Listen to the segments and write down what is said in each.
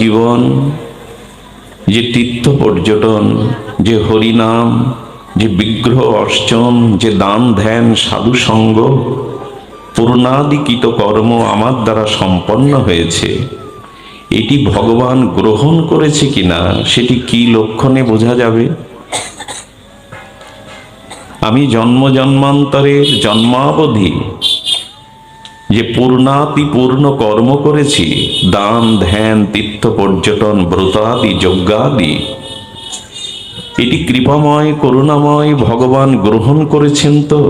জীবন, যে তীর্থ পর্যটন, যে হরিনাম, যে বিগ্রহ অর্চন, যে দান, ধ্যান, সাধু সঙ্গ, পূর্ণাদিকৃত কর্ম আমার দ্বারা সম্পন্ন হয়েছে। এটি ভগবান গ্রহণ করেছে কিনা, সেটি কি লক্ষণে বোঝা যাবে? আমি জন্ম জন্মান্তরের জন্মাবধি যে পূর্ণাতি পূর্ণ কর্ম করেছি, দান, ধ্যান, তীর্থ, পর্যটন, ব্রতাদি, যজ্ঞাদি, এটি কৃপাময়, করুণাময় ভগবান গ্রহণ করেছেন তো।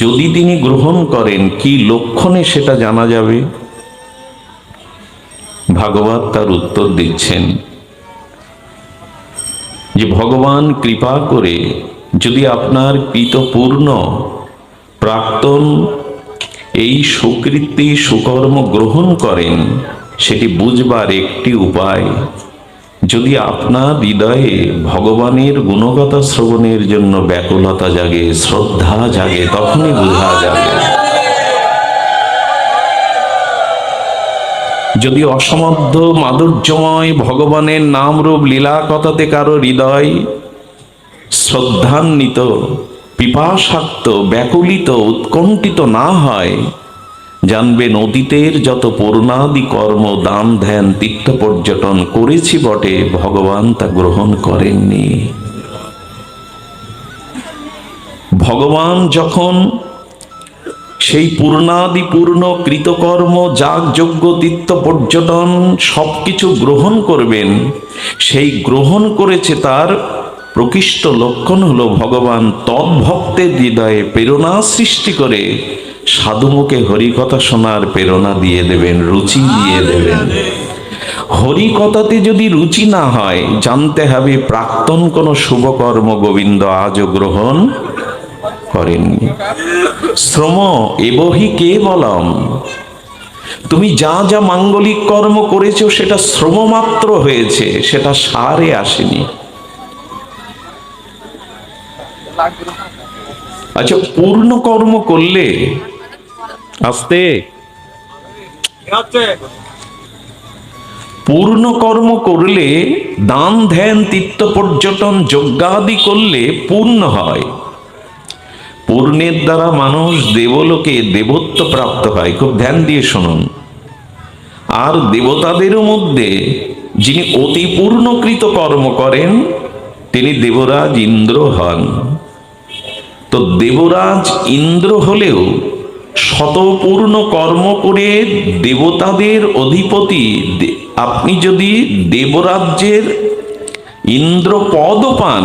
যদি তিনি গ্রহণ করেন, কি লক্ষণে সেটা জানা যাবে? ভাগবত তার উত্তর দিচ্ছেন, যে ভগবান কৃপা করে যদি আপনার কৃতপূর্ণ প্রাক্তন এই সুকৃতি সুকর্ম গ্রহণ করেন, সেটি বুঝবার একটি উপায়। যদি আপনার হৃদয়ে ভগবানের গুণগত শ্রবণের জন্য ব্যাকুলতা জাগে, শ্রদ্ধা জাগে, তখনই বোঝা যাবে। যদি অসমর্থ, মাধুর্যময় ভগবানের নাম রূপ লীলা কথাতে কারও হৃদয় শ্রদ্ধান্বিত পিপাসাক্ত, ব্যাকুলিত, উৎকণ্ঠিত না হয়। জানবেন অতীতের যত পূর্ণাদি কর্ম, দান, ধ্যান, তীর্থ পর্যটন করেছি বটে, ভগবান তা গ্রহণ করেননি। ভগবান যখন সেই পূর্ণাদি পূর্ণ কৃতকর্ম যাগ যজ্ঞ তীর্থ পর্যটন সবকিছু গ্রহণ করবেন, সেই গ্রহণ করেছে তার প্রকৃষ্ট লক্ষণ হলো ভগবান তৎভক্তের হৃদয়ে প্রেরণা সৃষ্টি করে সাধুমুখে হরিকথা শোনার প্রেরণা দিয়ে দেবেন, রুচি দিয়ে দেবেন। হরিকথাতে যদি রুচি না হয়, জানতে হবে প্রাক্তন কোনো শুভকর্ম গোবিন্দ আজও গ্রহণ করেননি। শ্রম এবহি কে বলম তুমি যা যা মাঙ্গলিক কর্ম করেছ, সেটা শ্রম মাত্র হয়েছে, সেটা সারে আসেনি। আচ্ছা পূর্ণ কর্ম করলে আস্তে। পূর্ণ কর্ম করলে দান, ধ্যান, তীর্থ পর্যটন, যজ্ঞাদি করলে পূর্ণ হয়। পূর্ণের দ্বারা মানুষ দেবলোকে দেবত্ব প্রাপ্ত হয়। খুব ধ্যান দিয়ে শুনুন। আর দেবতাদের মধ্যে যিনি অতি পূর্ণকৃত কর্ম করেন, তিনি দেবরাজ ইন্দ্র হন। তো দেবরাজ ইন্দ্র হলেও শতপূর্ণ কর্ম করে দেবতাদের অধিপতি আপনি যদি দেবরাজ্যের ইন্দ্র পদ পান,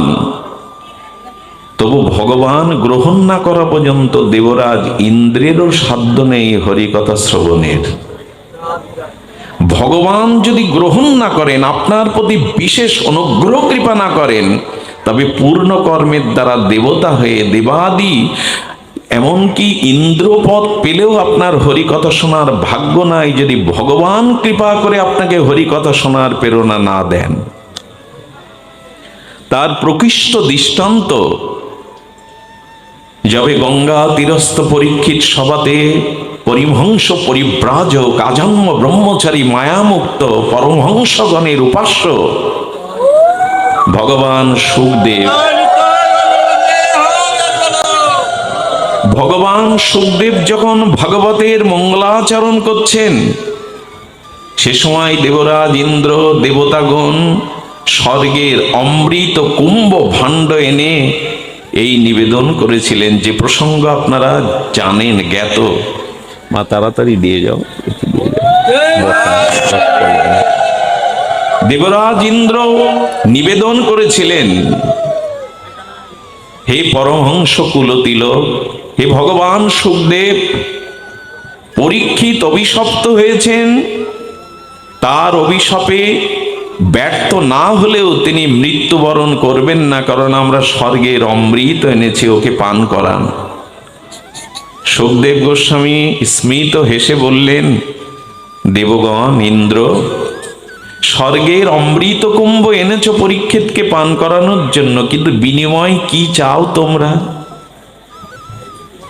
তবু ভগবান গ্রহণ না করা পর্যন্ত দেবরাজ ইন্দ্রেরও সাধ্য নেই হরিকথা শ্রবণের। ভগবান যদি গ্রহণ না করেন, আপনার প্রতি বিশেষ অনুগ্রহ কৃপা না করেন তবে পূর্ণ কর্মের দ্বারা দেবতা হয়ে দেবাদি, এমনকি ইন্দ্রপদ পেলেও আপনার হরিকথা শোনার ভাগ্য নাই যদি ভগবান কৃপা করে আপনাকে হরিকথা শোনার প্রেরণা না দেন। তার প্রকৃষ্ট দৃষ্টান্ত যবে গঙ্গা তীরস্থ পরীক্ষিত সভাতে পরিমহংস পরিব্রাজক আজন্ম ব্রহ্মচারী মায়ামুক্ত পরমহংসগণের উপাস্য। ভগবান সুখদেব। ভগবান সুখদেব যখন ভগবতের মঙ্গলাচরণ করছেন, সে সময় দেবরাজ ইন্দ্র দেবতাগণ স্বর্গের অমৃত কুম্ভ ভাণ্ড এনে এই নিবেদন করেছিলেন যে, প্রসঙ্গ আপনারা জানেন জ্ঞাত। মা, তাড়াতাড়ি দিয়ে যাও দিয়ে যাও। দেবরাজ ইন্দ্র নিবেদন করেছিলেন, হে পরমহংস কুলতিলক হে ভগবান সুখদেব, পরীক্ষিত অভিশপ্ত হয়েছেন। তার অভিশাপে ব্যর্থ না হলেও তিনি মৃত্যুবরণ করবেন না, কারণ আমরা স্বর্গের অমৃত এনেছি, ওকে পান করান। সুখদেব গোস্বামী স্মিত হেসে বললেন, দেবগণ, ইন্দ্র স্বর্গের অমৃত কুম্ভ এনেছো পরীক্ষিতকে পান করানোর জন্য, কিন্তু বিনিময় কি চাও তোমরা?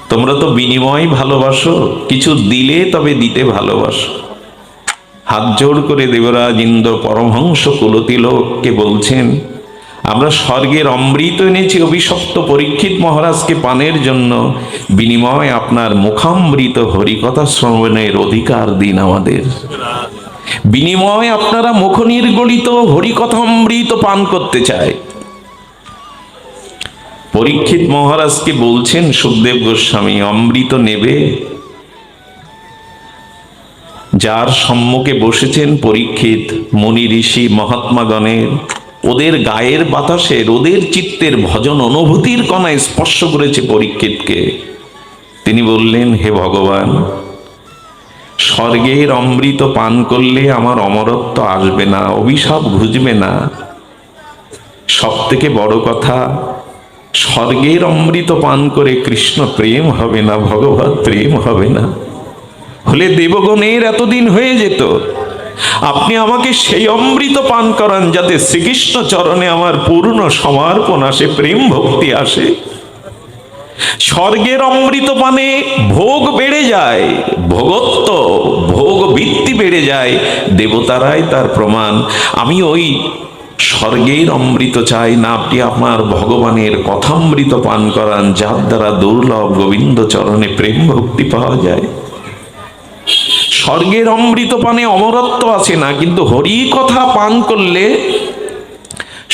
তোমরা তো বিনিময় ভালোবাসো, কিছু দিলে তবে দিতে ভালোবাসো। হাত জোড় করে দেবরাজ ইন্দ্র পরমহংস কুলতিলককে বলছেন, আমরা স্বর্গের অমৃত এনেছি অভিশপ্ত পরীক্ষিত মহারাজকে পানের জন্য। বিনিময় আপনার মুখামৃত হরিকথা শ্রবণের অধিকার দিন আমাদের। বিনিময় আপনারা মুখ নির্গলিত হরিকথামৃত পান করতে চায়। পরীক্ষিত মহারাজকে বলছেন, সুখদেব গোস্বামী, অমৃত নেবে। যার সম্মুখে বসেছেন পরীক্ষিত মুনি ঋষি মহাত্মা মহাত্মাগণের, ওদের গায়ের বাতাসের ওদের চিত্তের ভজন অনুভূতির কণায় স্পর্শ করেছে পরীক্ষিতকে। তিনি বললেন, হে ভগবান স্বর্গের অমৃত পান করলে আমার অমরত্ব আসবে না, অভিশাপ ঘুজবে না। সব থেকে বড় কথা, স্বর্গের অমৃত পান করে কৃষ্ণ প্রেম হবে না, ভগবত প্রেম হবে না। হলে দেবগণের এতদিন হয়ে যেত, আপনি আমাকে সেই অমৃত পান করান যাতে শ্রীকৃষ্ণ চরণে আমার পূর্ণ সমর্পণ আসে, প্রেম ভক্তি আসে। স্বর্গের অমৃত পানে ভোগ বেড়ে যায়, ভোগত্ব, ভোগ ভিত্তি বেড়ে যায়, দেবতারাই তার প্রমাণ। আমি ওই স্বর্গের অমৃত চাই না আপনি আমার ভগবানের কথামৃত পান করান, যার দ্বারা দুর্লভ গোবিন্দ চরণে প্রেম ভক্তি পাওয়া যায়। স্বর্গের অমৃত পানে অমরত্ব আছে না, কিন্তু হরি কথা পান করলে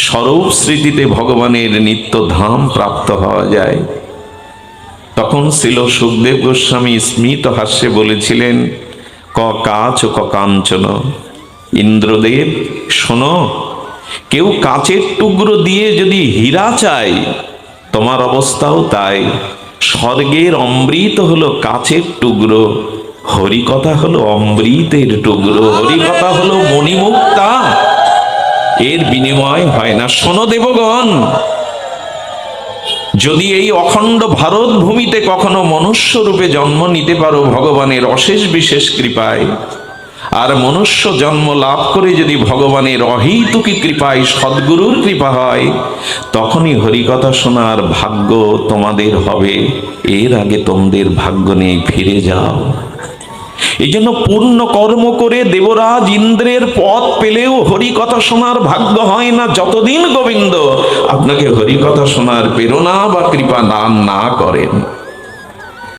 স্বরূপ স্মৃতিতে ভগবানের নিত্য ধাম প্রাপ্ত হওয়া যায়। তখন ছিল সুখদেব গোস্বামী স্মিত হাস্যে বলেছিলেন, ক কাচ ক কাঞ্চন। ইন্দ্রদেব, শোনো, কেউ কাচের টুকরো দিয়ে যদি হীরা চায়, তোমার অবস্থাও তাই। স্বর্গের অমৃত হলো কাচের টুকরো, হরিকথা হলো অমৃতের টুকরো, হরিকথা হলো মণিমুক্তা। এর বিনিময় হয় না। শোনো দেবগণ যদি এই অখণ্ড ভারত ভূমিতে কখনো মনুষ্য রূপে জন্ম নিতে পারো ভগবানের অশেষ বিশেষ কৃপায়। আর মনুষ্য জন্ম লাভ করে যদি ভগবানের অহিতুকি কৃপায় সদ্গুরুর কৃপা হয়, তখনই হরিকথা শোনার ভাগ্য তোমাদের হবে। এর আগে তোমাদের ভাগ্য নেই ফিরে যাও। এই জন্য পূর্ণ কর্ম করে দেবরাজ ইন্দ্রের পথ পেলেও হরি কথা শোনার ভাগ্য হয় না যতদিন গোবিন্দ। আপনাকে হরি কথা শোনার প্রেরণা বা কৃপা দান না করেন।